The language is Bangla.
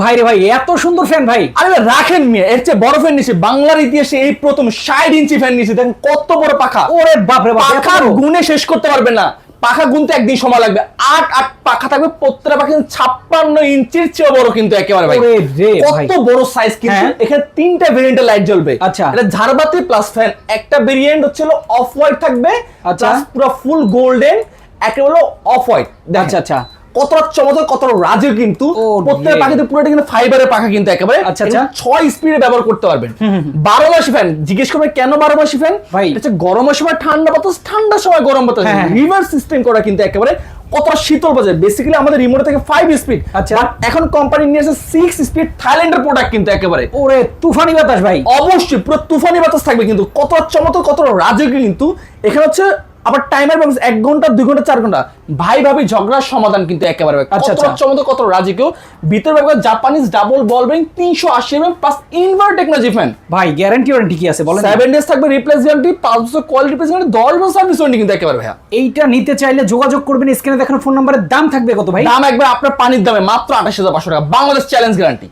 ভাই রে ভাই এত সুন্দর ফ্যান ভাই। আরে রাখেন মিয়া এর চেয়ে বড় ফ্যান নিছে। বাংলার ইতিহাসে এই প্রথম ষাট ইঞ্চি ফ্যান নিছে। দেখেন কত বড় পাখা। ওরে বাপ রে বাপ পাখার। গুণে শেষ করতে পারবে না। পাখা গুনতে একদিন সময় লাগবে। আট আট পাখা থাকবে প্রত্যেকটা পাখা কিন্তু ছাপ্পান্ন ইঞ্চির চেয়ে বড় কিন্তু একেবারে ভাই। রে কত বড় সাইজ কিন্তু হ্যাঁ। এখানে তিনটা ভেরিয়েন্টের লাইট জ্বলবে। আচ্ছা। এটা ঝাড়বাতি প্লাস ফ্যান একটা ভেরিয়েন্ট হচ্ছে অফ হোয়াইট থাকবে আচ্ছা। পুরো ফুল গোল্ডেন হলো অফ হোয়াইট আচ্ছা আচ্ছা। কতটা চমৎকার কতটা রাজে কিন্তু প্রত্যেক পাখিতে পুরোটা কিন্তু ফাইবারের পাখা কিন্তু একেবারে আচ্ছা, আচ্ছা। ছয় স্পিডে ব্যবহার করতে পারবেন। বারো মাসি ফ্যান জিজ্ঞেস করবে কেন বারো মাসি ফ্যান ভাই। হচ্ছে গরমের সময় ঠান্ডা বাতাস ঠান্ডার সময় গরম বাতাস। হ্যাঁ, হ্যাঁ। রিভার্স সিস্টেম করা কিন্তু একেবারে কতটা শীতল বাজে বেসিক্যালি আমাদের রিমোট থেকে ফাইভ স্পিড আচ্ছা। এখন কোম্পানি নিয়ে এসে সিক্স স্পিড থাইল্যান্ডের প্রোডাক্ট কিন্তু একেবারে। ওরে তুফানি বাতাস ভাই। অবশ্যই পুরো তুফানি বাতাস থাকবে কিন্তু। কত চমৎকার কত রাজকীয় কিন্তু। এখানে হচ্ছে আবার টাইমার ব্যালেন্স এক ঘণ্টা দুই ঘণ্টা চার ঘণ্টা। ভাই ভাবি ঝগড়ার সমাধান কিন্তু একেবারে আচ্ছা, আচ্ছা। চমৎকার কত রাজকীয়? ভিতর ব্যবহার জাপানিজ ডাবল বল ব্যাংক তিনশো আশি M plus inverter technology fan ভাই গ্যারান্টি ওয়ারেন্টি কি আছে বলেন সেভেন ডেজ থাকবে রিপ্লেস গ্যারান্টি পাঁচ বছর কোয়ালিটি রিপ্লেস গ্যারান্টি দশ বছর সার্ভিস ওয়ারেন্টি কিন্তু একেবারে ভাইয়া। এইটা নিতে চাইলে যোগাযোগ করবেন স্ক্রিনে দেখানো ফোন নাম্বারের দাম থাকবে কত ভাই? দাম একবার আপনার পানির দামে মাত্র আঠাশ হাজার পাঁচশো টাকা। Bangladesh challenge guarantee